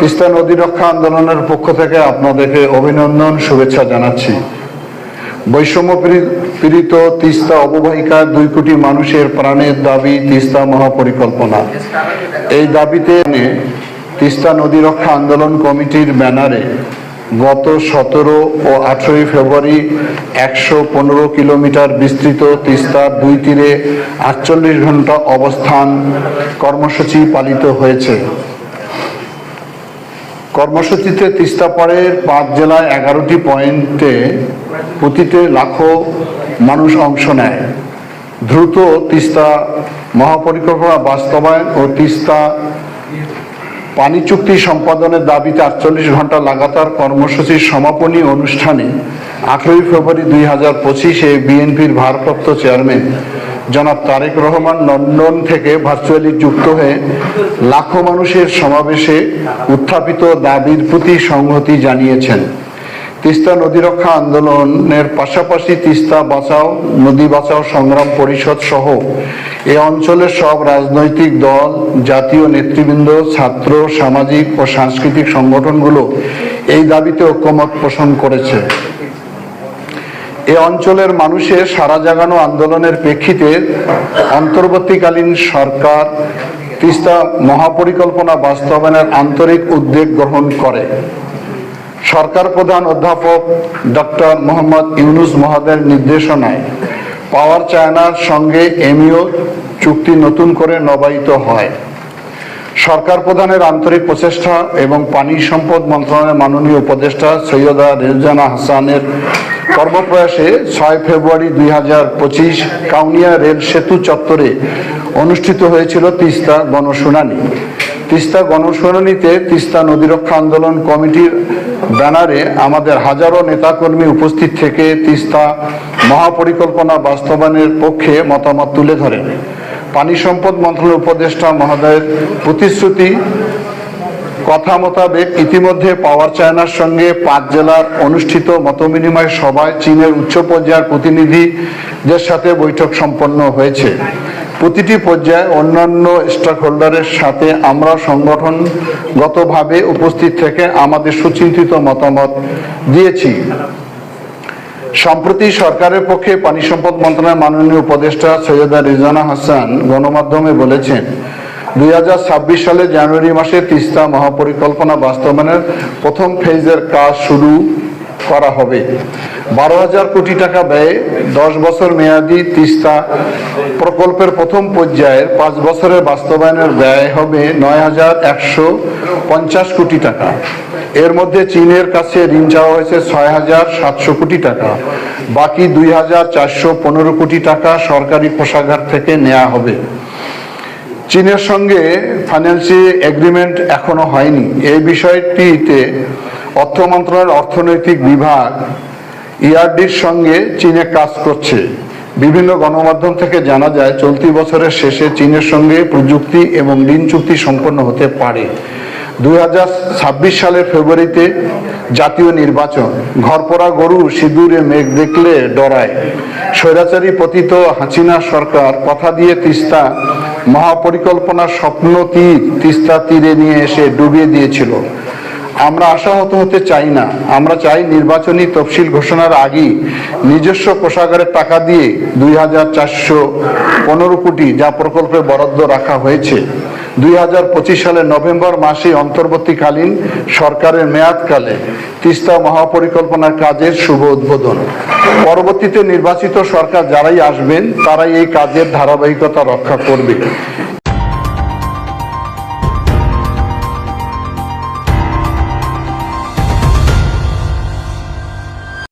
তিস্তা নদী রক্ষা আন্দোলনের পক্ষ থেকে আপনাদেরকে অভিনন্দন, শুভেচ্ছা জানাচ্ছি। বৈষম্য পীড়িত তিস্তা অববাহিকার দুই কোটি মানুষের প্রাণের দাবি তিস্তা মহাপরিকল্পনা। এই দাবিতে তিস্তা নদী রক্ষা আন্দোলন কমিটির ব্যানারে গত সতেরো ও আঠেরোই ফেব্রুয়ারি একশো পনেরো কিলোমিটার বিস্তৃত তিস্তার দুই তীরে আটচল্লিশ ঘণ্টা অবস্থান কর্মসূচি পালিত হয়েছে। কর্মসূচিতে তিস্তা পাড়ের পাঁচ জেলায় এগারোটি পয়েন্টে প্রতিটি লাখো মানুষ অংশ নেয়। দ্রুত তিস্তা মহাপরিকল্পনা বাস্তবায়ন ও তিস্তা পানি চুক্তি সম্পাদনের দাবিতে আটচল্লিশ ঘণ্টা লাগাতার কর্মসূচির সমাপনী অনুষ্ঠানে আঠেরোই ফেব্রুয়ারি দুই হাজার পঁচিশে বিএনপির ভারপ্রাপ্ত চেয়ারম্যান জনাব তারেক রহমান লন্ডন থেকে ভার্চুয়ালি যুক্ত হয়ে লাখো মানুষের সমাবেশে উত্থাপিত দাবির প্রতি সংহতি জানিয়েছেন। তিস্তা নদী রক্ষা আন্দোলনের পাশাপাশি তিস্তা বাঁচাও, নদী বাঁচাও সংগ্রাম পরিষদ সহ এ অঞ্চলের সব রাজনৈতিক দল, জাতীয় নেতৃবৃন্দ, ছাত্র, সামাজিক ও সাংস্কৃতিক সংগঠনগুলো এই দাবিতে ঐক্যমত পোষণ করেছে। এ অঞ্চলের মানুষের সারা জাগানো আন্দোলনের প্রেক্ষিতে অন্তর্বর্তীকালীন সরকার তিস্তা মহাপরিকল্পনা বাস্তবায়নের আন্তরিক উদ্যোগ গ্রহণ করে। সরকার প্রধান অধ্যাপক ডক্টর মোহাম্মদ ইউনুস মহাদের নির্দেশনায় পাওয়ার চায়নার সঙ্গে এমইও চুক্তি নতুন করে নবায়িত হয়। সরকার প্রধানের আন্তরিক প্রচেষ্টা এবং পানি সম্পদ মন্ত্রণালয়ের মাননীয় উপদেষ্টা সৈয়দা রেজানা হাসানের কর্মপ্রয়াসে ছয় ফেব্রুয়ারি দুই হাজার পঁচিশ কাউনিয়া রেল সেতু চত্বরে অনুষ্ঠিত হয়েছিল তিস্তা গণশুনানি। তিস্তা গণশুনানিতে তিস্তা নদী রক্ষা আন্দোলন কমিটির ব্যানারে আমাদের হাজারো নেতাকর্মী উপস্থিত থেকে তিস্তা মহাপরিকল্পনা বাস্তবায়নের পক্ষে মতামত তুলে ধরেন। পানি সম্পদ মন্ত্রণালয়ের উপদেষ্টা মহোদয়ের প্রতিশ্রুতি কথা মোতাবেক ইতিমধ্যে পাওয়ার চায়নার সঙ্গে পাঁচ জেলার অনুষ্ঠিত মতবিনিময় সভায় চীনের উচ্চ পর্যায়ের প্রতিনিধিদের সাথে বৈঠক সম্পন্ন হয়েছে। প্রতিটি পর্যায়ে অন্যান্য স্টেক হোল্ডারের সাথে আমরা সংগঠনগতভাবে উপস্থিত থেকে আমাদের সুচিন্তিত মতামত দিয়েছি। সম্প্রতি সরকারের পক্ষে পানি সম্পদ মন্ত্রণালয়ের মাননীয় উপদেষ্টা সৈয়দা রিজানা হাসান গণমাধ্যমে বলেছেন দুই হাজার ছাব্বিশ সালে জানুয়ারি মাসে তিস্তা মহাপরিকল্পনা বাস্তবায়নের প্রথম ফেজের কাজ শুরু করা হবে। বারো হাজার কোটি টাকা ব্যয়ে দশ বছর মেয়াদী তিস্তা প্রকল্পের প্রথম পর্যায়ের পাঁচ বছরের বাস্তবায়নের ব্যয় হবে নয় হাজার একশো পঞ্চাশ কোটি টাকা। এর মধ্যে চীনের কাছে ঋণ চাওয়া হয়েছে ছয় হাজার সাতশো কোটি টাকা। বাকি দুই হাজার চারশো পনেরো কোটি টাকা সরকারি কোষাগার থেকে নেওয়া হবে। চীনের সঙ্গে ফাইন্যান্সিয়াল এগ্রিমেন্ট এখনও হয়নি। এই বিষয়টিতে অর্থ মন্ত্রণালয়ের অর্থনৈতিক বিভাগ ইআরডির সঙ্গে চীনে কাজ করছে। বিভিন্ন গণমাধ্যম থেকে জানা যায়, চলতি বছরের শেষে চীনের সঙ্গে প্রযুক্তি এবং ঋণ চুক্তি সম্পন্ন হতে পারে। দুই হাজার ছাব্বিশ সালের ফেব্রুয়ারিতে জাতীয় নির্বাচন। ঘরপড়া গরু সিঁদুরে মেঘ দেখলে ডরায়। স্বৈরাচারী পতিত হাসিনা সরকার কথা দিয়ে তিস্তা মহাপরিকল্পনার স্বপ্ন তীর তিস্তা তীরে নিয়ে এসে ডুবিয়ে দিয়েছিল। আমরা আশাহত হতে চাই না। আমরা চাই নির্বাচনী তফসিল ঘোষণার আগেই নিজস্ব কোষাগারের টাকা দিয়ে দুই হাজার চারশো পনেরো কোটি যা প্রকল্পে বরাদ্দ রাখা হয়েছে। দুই হাজার পঁচিশ সালের নভেম্বর মাসে অন্তর্বর্তীকালীন সরকারের মেয়াদকালে তিস্তা মহাপরিকল্পনার কাজের শুভ উদ্বোধন। পরবর্তীতে নির্বাচিত সরকার যারাই আসবেন, তারাই এই কাজের ধারাবাহিকতা রক্ষা করবে।